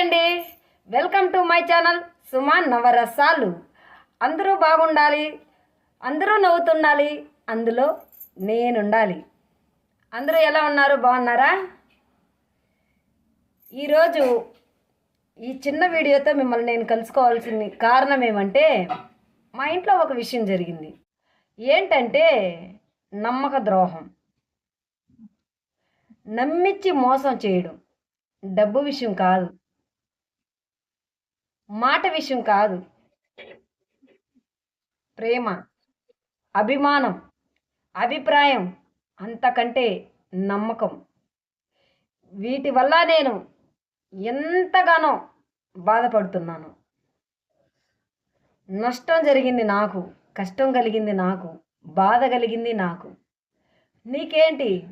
అండి welcome to my channel Suman Navarasalu. అందరూ బాగుండాలి అందరూ నవ్వుతుండాలి అందులో నేనుండాలి. అందరూ ఎలా ఉన్నారు బాగున్నారా? ఈరోజు ఈ చిన్న వీడియోతో మిమ్మల్ని నేను కలుసుకోవాల్సిన కారణం ఏమంటే మా ఇంట్లో ఒక విషయం జరిగింది. ఏంటంటే నమ్మక ద్రోహం. నమ్మిచ్చి మోసం చేయడం డబ్బు విషయం కాదు. మాట విషయం కాదు. ప్రేమ అభిమానం అభిప్రాయం అంతకంటే నమ్మకం. వీటి వల్ల నేను ఎంతగానో బాధపడుతున్నాను. నష్టం జరిగింది నాకు కష్టం కలిగింది నాకు బాధ కలిగింది నాకు. నీకేంటి?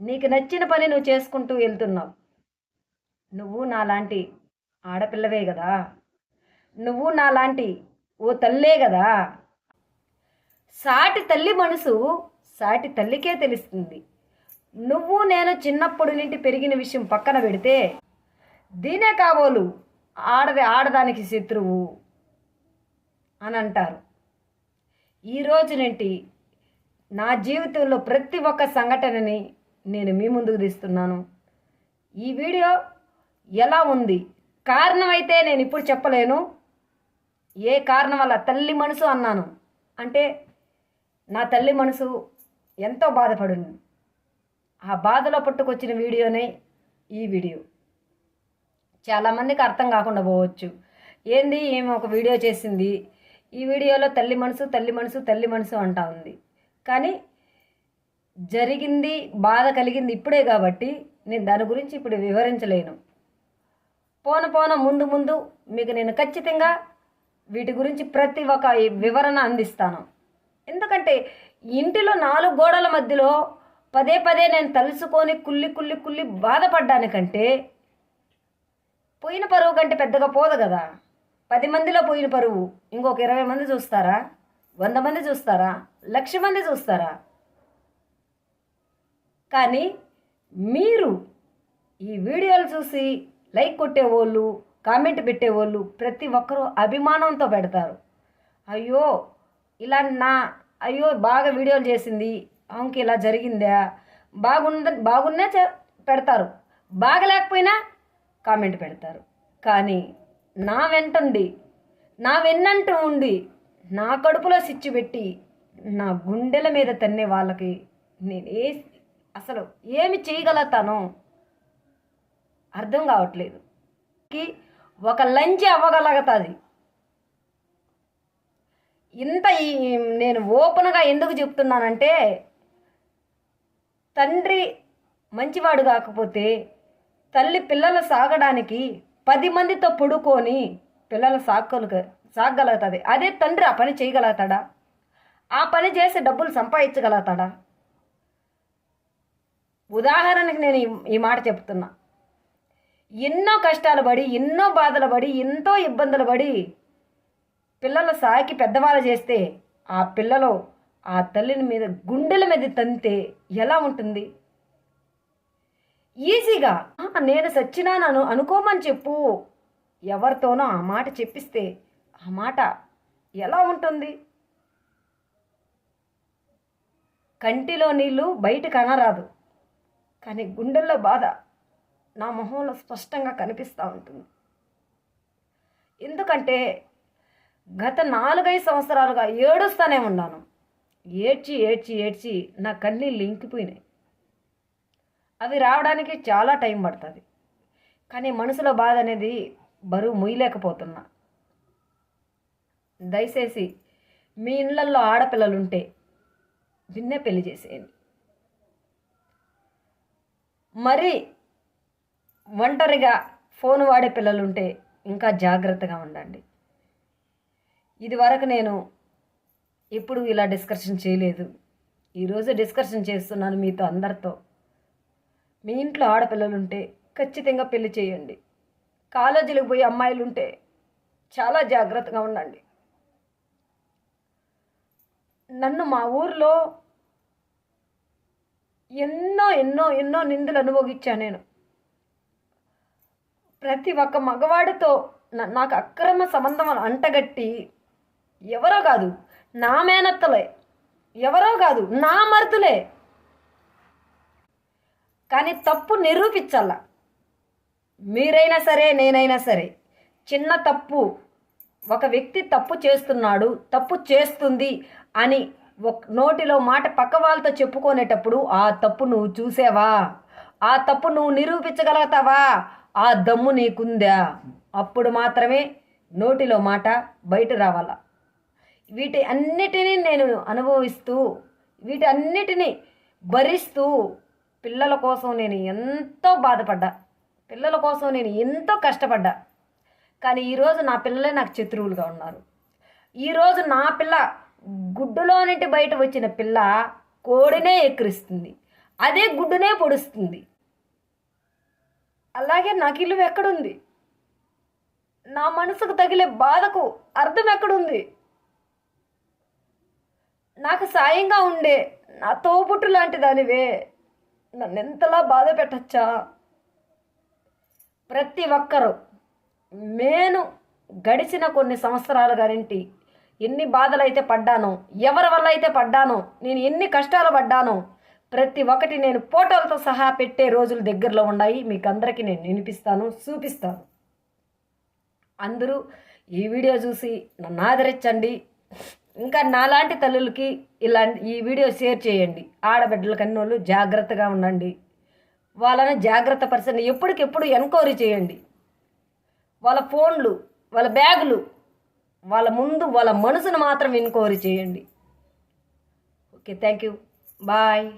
నీకు నచ్చిన పని నువ్వు చేసుకుంటూ వెళ్తున్నావు. నువ్వు నాలాంటి ఆడపిల్లవే కదా. నువ్వు నాలాంటి ఓ తల్లే కదా సాటి తల్లి మనసు సాటి తల్లికే తెలుస్తుంది. నువ్వు నేను చిన్నప్పుడు నుండి పెరిగిన విషయం పక్కన పెడితే దీనే కాబోలు ఆడది ఆడదానికి శత్రువు అని అంటారు ఈ రోజు నుండి నా జీవితంలో ప్రతి ఒక్క సంఘటనని నేను మీ ముందుకు తీస్తున్నాను. ఈ వీడియో ఎలా ఉంది? కారణం అయితే నేను ఇప్పుడు చెప్పలేను. ఏ కారణం వల్ల తల్లి మనసు అన్నాను? అంటే నా తల్లి మనసు ఎంతో బాధపడు ఆ బాధలో పుట్టుకొచ్చిన వీడియోనే ఈ వీడియో. చాలామందికి అర్థం కాకుండా పోవచ్చు. ఏంది? ఏమి ఒక వీడియో చేసింది. ఈ వీడియోలో తల్లి మనసు తల్లి మనసు తల్లి మనసు అంటా ఉంది. కానీ జరిగింది బాధ కలిగింది ఇప్పుడే కాబట్టి నేను దాని గురించి ఇప్పుడు వివరించలేను. పోన పోన ముందు ముందు మీకు నేను ఖచ్చితంగా వీటి గురించి ప్రతి ఒక్క వివరణ అందిస్తాను. ఎందుకంటే ఇంటిలో నాలుగు గోడల మధ్యలో పదే పదే నేను తలుసుకొని కుల్లి కుల్లి కుల్లి బాధపడ్డానికంటే పోయిన పరువు కంటే పెద్దగా పోదు కదా. పది మందిలో పోయిన పరువు ఇంకొక ఇరవై మంది చూస్తారా? వంద మంది చూస్తారా? లక్ష మంది చూస్తారా? కానీ మీరు ఈ వీడియోలు చూసి లైక్ కొట్టేవాళ్ళు కామెంట్ పెట్టేవాళ్ళు ప్రతి ఒక్కరూ అభిమానంతో పెడతారు. అయ్యో ఇలా నా అయ్యో బాగా వీడియోలు చేసింది ఆమెకి ఇలా జరిగిందా? బాగుంద బాగున్నా చే- పెడతారు. బాగలేకపోయినా కామెంట్ పెడతారు. కానీ నా వెంటుండి నా వెన్నంటూ ఉండి నా కడుపులో సిచ్చు పెట్టి నా గుండెల మీద తన్నే వాళ్ళకి నేను ఏ అసలు ఏమి చేయగలుగుతానో అర్థం కావట్లేదు. కి ఒక లంచి అవ్వగలుగుతుంది. ఇంత ఈ నేను ఓపెన్గా ఎందుకు చెప్తున్నానంటే తండ్రి మంచివాడు కాకపోతే తల్లి పిల్లలు సాగడానికి పది మందితో పడుకొని పిల్లలు సాగలు సాగలుగుతుంది అదే తండ్రి ఆ పని చేయగలుగుతాడా? ఆ పని చేసి డబ్బులు సంపాదించగలుగుతాడా? ఉదాహరణకి నేను ఈ- ఈ మాట చెప్తున్నా. ఎన్నో కష్టాలు పడి ఎన్నో బాధలు పడి ఎంతో ఇబ్బందులు పడి పిల్లలు సాకి పెద్దవాళ్ళు చేస్తే ఆ పిల్లలు ఆ తల్లిని మీద గుండెల మీద తంతే ఎలా ఉంటుంది? ఈజీగా. నేను నేను సచ్చినానను అనుకోమని చెప్పు. ఎవరితోనో ఆ మాట చెప్పిస్తే ఆ మాట ఎలా ఉంటుంది? కంటిలో నీళ్ళు బయటకు అనరాదు కానీ గుండెల్లో బాధ. నా మొహంలో స్పష్టంగా కనిపిస్తూ ఉంటుంది. ఎందుకంటే గత నాలుగైదు సంవత్సరాలుగా ఏడుస్తూనే ఉన్నాను. ఏడ్చి ఏడ్చి ఏడ్చి నా కన్నీళ్ళు ఇంకిపోయినాయి. అవి రావడానికి చాలా టైం పడుతుంది. కానీ మనసులో బాధ అనేది బరువు ముయ్యలేకపోతున్నా. దయచేసి మీ ఇళ్ళల్లో ఆడపిల్లలు ఉంటే విన్నే పెళ్ళి చేసేయండి. మరి ఒంటరిగా ఫోన్ వాడే పిల్లలు ఉంటే ఇంకా జాగ్రత్తగా ఉండండి. ఇది వరకు నేను ఎప్పుడు ఇలా డిస్కషన్ చేయలేదు. ఈరోజు డిస్కషన్ చేస్తున్నాను మీతో అందరితో. మీ ఇంట్లో ఆడపిల్లలు ఉంటే ఖచ్చితంగా పెళ్ళి చేయండి. కాలేజీలకు పోయి అమ్మాయిలు ఉంటే చాలా జాగ్రత్తగా ఉండండి. నన్ను మా ఊర్లో ఎన్నో ఎన్నో ఎన్నో నిందలు అనుభవించాను నేను. ప్రతి ఒక్క మగవాడితో నా- నాకు అక్రమ సంబంధం అంటగట్టి ఎవరో కాదు నా మేనత్తలే. ఎవరో కాదు నా మరుతులే కానీ తప్పు నిరూపించాల. మీరైనా సరే నేనైనా సరే చిన్న తప్పు ఒక వ్యక్తి తప్పు చేస్తున్నాడు తప్పు చేస్తుంది అని ఒక నోటిలో మాట పక్క వాళ్ళతో చెప్పుకునేటప్పుడు ఆ తప్పు నువ్వు చూసావా? ఆ తప్పు నువ్వు నిరూపించగలుగుతావా? ఆ దమ్ము నీకుందా? అప్పుడు మాత్రమే నోటిలో మాట బయట రావాల. వీటి అన్నిటినీ నేను అనుభవిస్తూ వీటి అన్నిటినీ భరిస్తూ పిల్లల కోసం నేను ఎంతో బాధపడ్డా. పిల్లల కోసం నేను ఎంతో కష్టపడ్డా. కానీ ఈరోజు నా పిల్లలే నాకు శత్రువులుగా ఉన్నారు. ఈరోజు నా పిల్ల గుడ్డులో నుండి బయట వచ్చిన పిల్ల కోడినే ఎక్కిరిస్తుంది. అదే గుడ్డునే పొడుస్తుంది. అలాగే నాకు ఇల్లు ఎక్కడుంది? నా మనసుకు తగిలే బాధకు అర్థం ఎక్కడుంది? నాకు సాయంగా ఉండే నా తోబుట్టు లాంటి దానివే. నన్ను ఎంతలా బాధ పెట్టచ్చా? ప్రతి ఒక్కరూ నేను గడిచిన కొన్ని సంవత్సరాలు గారింటి ఎన్ని బాధలు అయితే పడ్డానో ఎవరి వల్ల అయితే పడ్డానో నేను ఎన్ని కష్టాలు పడ్డానో ప్రతి ఒక్కటి నేను ఫోటోలతో సహా పెట్టే రోజులు దగ్గరలో ఉన్నాయి. మీకు అందరికీ నేను వినిపిస్తాను చూపిస్తాను. అందరూ ఈ వీడియో చూసి నన్ను ఆదరించండి. ఇంకా నాలాంటి తల్లులకి ఇలాంటి ఈ వీడియో షేర్ చేయండి. ఆడబిడ్డల కన్నోళ్ళు జాగ్రత్తగా ఉండండి. వాళ్ళని జాగ్రత్త పరిచయం ఎప్పటికెప్పుడు ఎంక్వైరీ చేయండి. వాళ్ళ ఫోన్లు వాళ్ళ బ్యాగులు వాళ్ళ ముందు వాళ్ళ మనసును మాత్రం ఎంక్వైరీ చేయండి. Okay thank you. బాయ్.